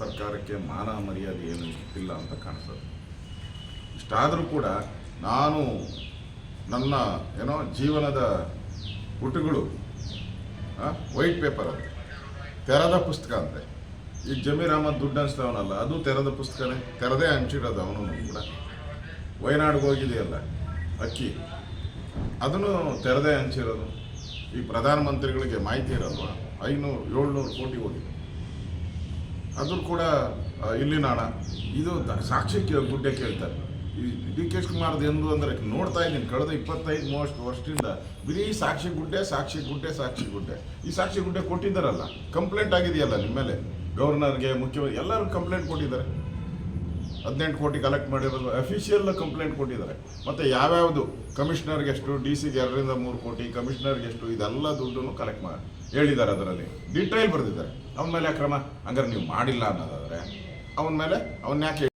ಸರ್ಕಾರಕ್ಕೆ ಮಾನ ಮರ್ಯಾದೆ ಏನು ಇಲ್ಲ ಅಂತ ಕಾಣಿಸ್ತದೆ. ಇಷ್ಟಾದರೂ ಕೂಡ ನಾನು ನನ್ನ ಏನೋ ಜೀವನದ ಪುಟಗಳು ವೈಟ್ ಪೇಪರ್ ಅಂತೆ ತೆರೆದ ಪುಸ್ತಕ ಅಂತೆ. ಈ ಜಮೀರ್ ಅಹಮದ್ ದುಡ್ಡು ಅನಿಸ್ತವನಲ್ಲ ಅದು ತೆರೆದ ಪುಸ್ತಕನೇ, ತೆರೆದೇ ಹಂಚಿಡೋದು ಅವನು ಕೂಡ. ವಯನಾಡಿಗೆ ಹೋಗಿದೆಯಲ್ಲ, ಅಕ್ಕಿ. ಅದನ್ನು ತೆರೆದೇ ಹಂಚಿರೋದು ಈ ಪ್ರಧಾನಮಂತ್ರಿಗಳಿಗೆ ಮಾಹಿತಿ ಇರಲ್ವ? ಐನೂರು, ಏಳ್ನೂರು ಕೋಟಿ ಹೋಗಿದೆ. ಅದು ಕೂಡ ಇಲ್ಲಿ ಹಣ ಇದು ಸಾಕ್ಷಿ ಕೇಳ, ಗುಡ್ಡೆ ಕೇಳ್ತಾರೆ. ಈ ಡಿ ಕೆ ಶಿವಕುಮಾರ್ದು ಎಂದು ಅಂದರೆ, ನೋಡ್ತಾ ಇದ್ದೀನಿ, ಕಳೆದ ಇಪ್ಪತ್ತೈದು, ಮೂವತ್ತು ವರ್ಷದಿಂದ ಬರೀ ಸಾಕ್ಷಿ ಗುಡ್ಡೆ ಸಾಕ್ಷಿ ಗುಡ್ಡೆ ಸಾಕ್ಷಿ ಗುಡ್ಡೆ. ಈ ಸಾಕ್ಷಿ ಗುಡ್ಡೆ ಕೊಟ್ಟಿದ್ದಾರಲ್ಲ, ಕಂಪ್ಲೇಂಟ್ ಆಗಿದೆಯಲ್ಲ ನಿಮ್ಮ ಮೇಲೆ? ಗವರ್ನರ್ಗೆ, ಮುಖ್ಯಮಂತ್ರಿ, ಎಲ್ಲರೂ ಕಂಪ್ಲೇಂಟ್ ಕೊಟ್ಟಿದ್ದಾರೆ. ಹದಿನೆಂಟು ಕೋಟಿ ಕಲೆಕ್ಟ್ ಮಾಡಿರೋದು ಅಫಿಷಿಯಲ್ ಕಂಪ್ಲೇಂಟ್ ಕೊಟ್ಟಿದ್ದಾರೆ. ಮತ್ತು ಯಾವ್ಯಾವುದು? ಕಮಿಷನರ್ಗೆ ಎಷ್ಟು, ಡಿ ಸಿಗೆ ಎರಡರಿಂದ ಮೂರು ಕೋಟಿ, ಕಮಿಷನರ್ಗೆ ಎಷ್ಟು, ಇದೆಲ್ಲ ದುಡ್ಡನ್ನು ಕಲೆಕ್ಟ್ ಮಾಡಿ ಹೇಳಿದ್ದಾರೆ ಅದರಲ್ಲಿ. ಡೀಟೇಲ್ ಬರೆದಿದ್ದಾರೆ. ಅವನ ಮೇಲೆ ಕ್ರಮ ಹಂಗಾರೆ ನೀವು ಮಾಡಿಲ್ಲ ಅನ್ನೋದಾದರೆ ಅವನ ಮೇಲೆ? ಅವನ್ನ ಯಾಕೆ